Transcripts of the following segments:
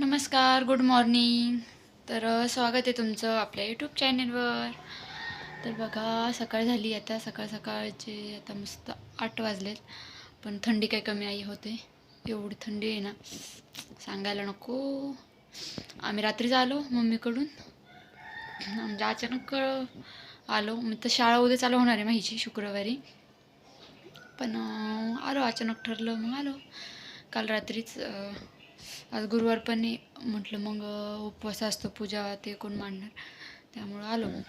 नमस्कार good morning तर स्वागत आहे तुमचं आपल्या यूट्यूब चॅनलवर तर बघा सकाळ झाली आता. सकाळ सकाळचे आता मस्त आठ वाजलेत. पण थंडी काही कमी आई होते. एवढी थंडी आहे ना. सांगायला नको. आम्ही रात्रीच आलो मम्मीकडून. म्हणजे अचानक आलो. मी तर शाळा उद्या चालू होणार आहे माहिती शुक्रवारी. पण आलो अचानक ठरलं. मग आलो. काल रात्रीच आज गुरुवार पण म्हटलं मग उपवास असतो पूजा ते कोण मांडणार? त्यामुळं आलो मग.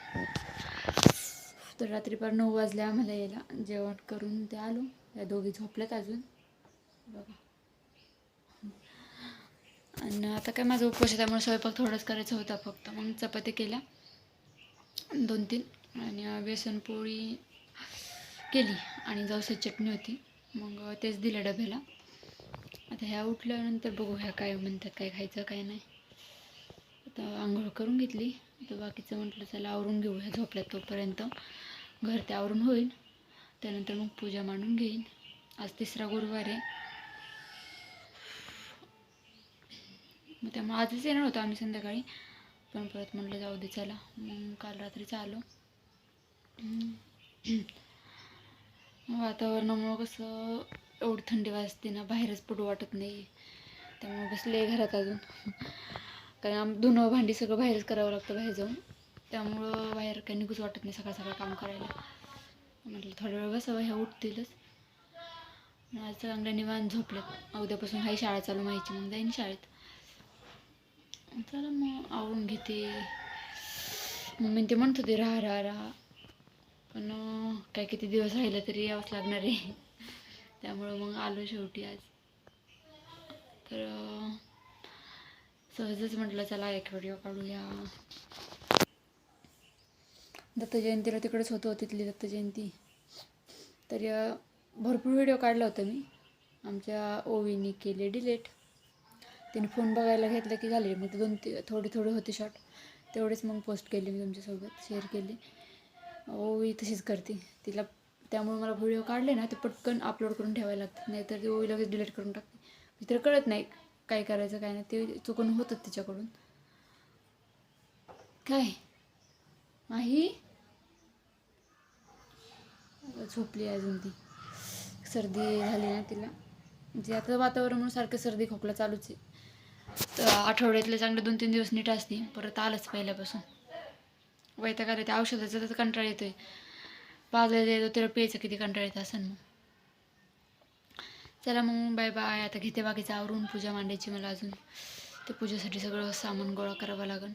तर रात्रीपार नऊ वाजले आम्हाला यायला. जेवण करून ते आलो. या दोघी झोपल्यात अजून. बघा. आणि आता काय माझा उपवास आहे त्यामुळे स्वयंपाक थोडंच करायचं होता फक्त. मग चपाती केल्या. दोन तीन. आणि बेसनपोळी केली. आणि जवसाची चटणी होती. मग तेच दिलं डब्याला. आता ह्या उठल्यानंतर बघू ह्या काय म्हणतात काय खायचं काय नाही. आता आंघोळ करून घेतली. आता बाकीचं म्हटलं चला आवरून घेऊ ह्या झोपल्यात तोपर्यंत. घर ते आवरून होईल. त्यानंतर मग पूजा मांडून घेईन. आज तिसरा गुरुवार आहे. मग त्यामुळे आजच येणार होतो आम्ही संध्याकाळी. पण परत म्हटलं जाऊ दे चला. मग काल रात्रीच आलो. वातावरणामुळं कसं एवढी थंडी वाजते ना बाहेरच पडू वाटत नाही. त्यामुळे बसले घरात अजून. कारण आम धुणं भांडी सगळं बाहेरच करावं लागतं बाहेर जाऊन. त्यामुळं बाहेर काही निघूच वाटत नाही सकाळ सकाळ काम करायला. म्हटलं थोडा वेळ बसावं ह्या उठतीलच. आज चांगल्या निवांत झोपल्यात उद्यापासून हाही शाळा चालू माहिती मग जाईन शाळेत. चला मग आवडून घेते. मम्मी ते म्हणत होते राहा राहा राहा. पण काय किती दिवस राहिलं तरी यावंच लागणार आहे. त्यामुळं मग आलो शेवटी आज. तर सहजच म्हटलं चला एक व्हिडिओ काढूया. दत्त जयंतीला तिकडेच होतो तिथली दत्त जयंती तर भरपूर व्हिडिओ काढला होता मी. आमच्या ओवीनी केले डिलेट तिने फोन बघायला घेतला की झाले. मग दोन ती थोडे थोडे होते शॉर्ट तेवढेच मग पोस्ट केले मी तुमच्यासोबत शेअर केले. ओवी तशीच करते. तिला त्यामुळे मला व्हिडिओ काढले ना ते पटकन अपलोड करून ठेवायला लागतात. नाहीतर ते ओवी लगेच डिलीट करून टाकते. मी तर कळत नाही काय करायचं काय नाही. ते चुकून होतात तिच्याकडून. काय? माही? झोपली अजून ती. सर्दी झाली ना तिला. म्हणजे आता वातावरण म्हणून सारखं सर्दी खोकला चालूच आहे. तर आठवड्यातले चांगले दोन तीन दिवस नीट असते. परत आलंच पहिल्यापासून. वैताग आलं ते औषधाचा तर कंटाळा येतोय. पाजायला येतो त्याला प्यायचं किती कंटाळ येत असेल मग. चला मग बाय बाय आता घेते बाकीचं आवरून पूजा मांडायची मला अजून. ते पूजेसाठी सगळं सामान गोळा करावं लागेल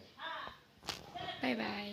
बाय बाय